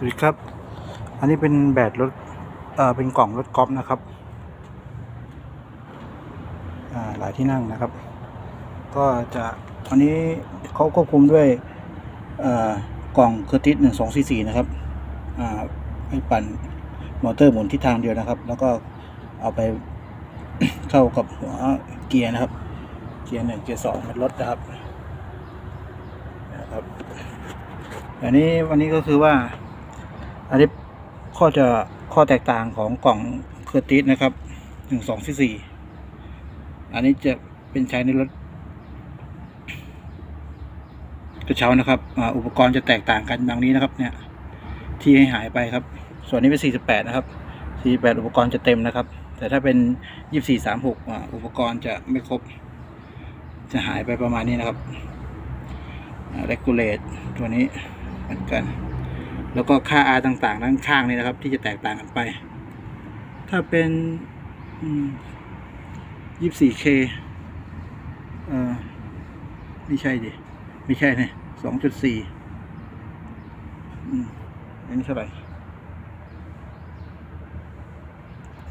สวัสดีครับ อันนี้เป็นแบตรถ เอ่อ เป็นกล่องรถกอล์ฟนะครับ อ่า หลายที่นั่งนะครับ ก็จะอันนี้เขาควบคุมด้วย เอ่อ กล่องเคอร์ติสหนึ่งสองสี่สี่นะครับ อ่า ให้ปั่นมอเตอร์หมุนทิศทางเดียวนะครับ แล้วก็เอาไปเข้ากับหัวเกียร์นะครับ เกียร์หนึ่งเกียร์สองเป็นรถนะครับ นะครับ อันนี้วันนี้ก็คือว่า อันนี้ข้อจะข้อแตกต่างของกล่องเคอร์ติสนะครับหนึ่งสองสี่อันนี้จะเป็นใช้ในรถกระเช้านะครับอ่าอุปกรณ์จะแตกต่างกันดังนี้นะครับ เนี่ย ที่ให้หายไปครับ ส่วนนี้เป็นสี่สิบแปดนะครับสี่แปดอุปกรณ์จะเต็มนะครับ แต่ถ้าเป็นยี่สี่สามหกอุปกรณ์จะไม่ครบ จะหายไปประมาณนี้นะครับเรกูเลตตัวนี้เหมือนกัน แล้วก็ค่า R ต่างๆด้านข้างนี่นะครับ ที่จะแตกต่างกันไป ถ้าเป็นยี่สี่เออไม่ใช่ดิ ไม่ใช่เนี่ยสองจุดสี่อันนี้เท่าไหร่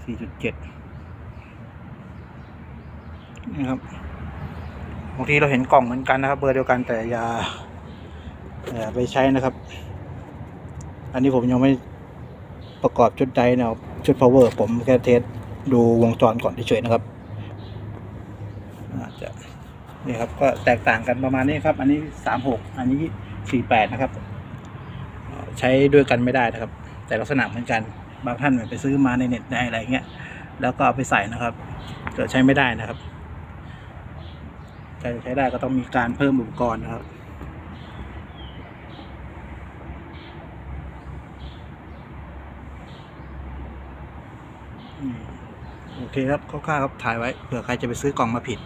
สี่จุดเจ็ดนะครับบางทีเราเห็นกล่องเหมือนกันนะครับ เบอร์เดียวกันแต่อย่าอย่าไปใช้นะครับ อันนี้ผมยังไม่ประกอบชุดใดแนวชุด power ผมแค่เทสดูวงจรก่อนเฉยๆนะครับจะนี่ครับก็แตกต่างกันประมาณนี้ครับ อันนี้สามหกอันนี้สี่แปดนะครับ ใช้ด้วยกันไม่ได้นะครับ แต่ลักษณะเหมือนกันบางท่านไปซื้อมาในเน็ตได้อะไรเงี้ยแล้วก็เอาไปใส่นะครับเกิดใช้ไม่ได้นะครับจะใช้ได้ก็ต้องมีการเพิ่มอุปกรณ์นะครับ โอเคครับคร่าวๆครับถ่ายไว้เผื่อใครจะไปซื้อกล่องมาผิด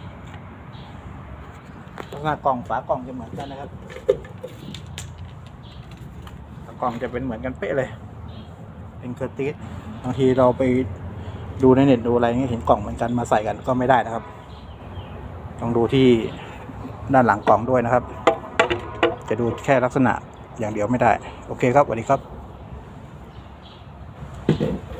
ลักษณะกล่องฝากล่องจะเหมือนกันนะครับกล่องจะเป็นเหมือนกันเป๊ะเลย เป็นเคอร์ติสบางทีเราไปดูในเน็ตดูอะไรเงี้ยเห็นกล่องเหมือนกันมาใส่กันก็ไม่ได้นะครับ ต้องดูที่ด้านหลังกล่องด้วยนะครับ จะดูแค่ลักษณะอย่างเดียวไม่ได้ โอเคครับสวัสดีครับ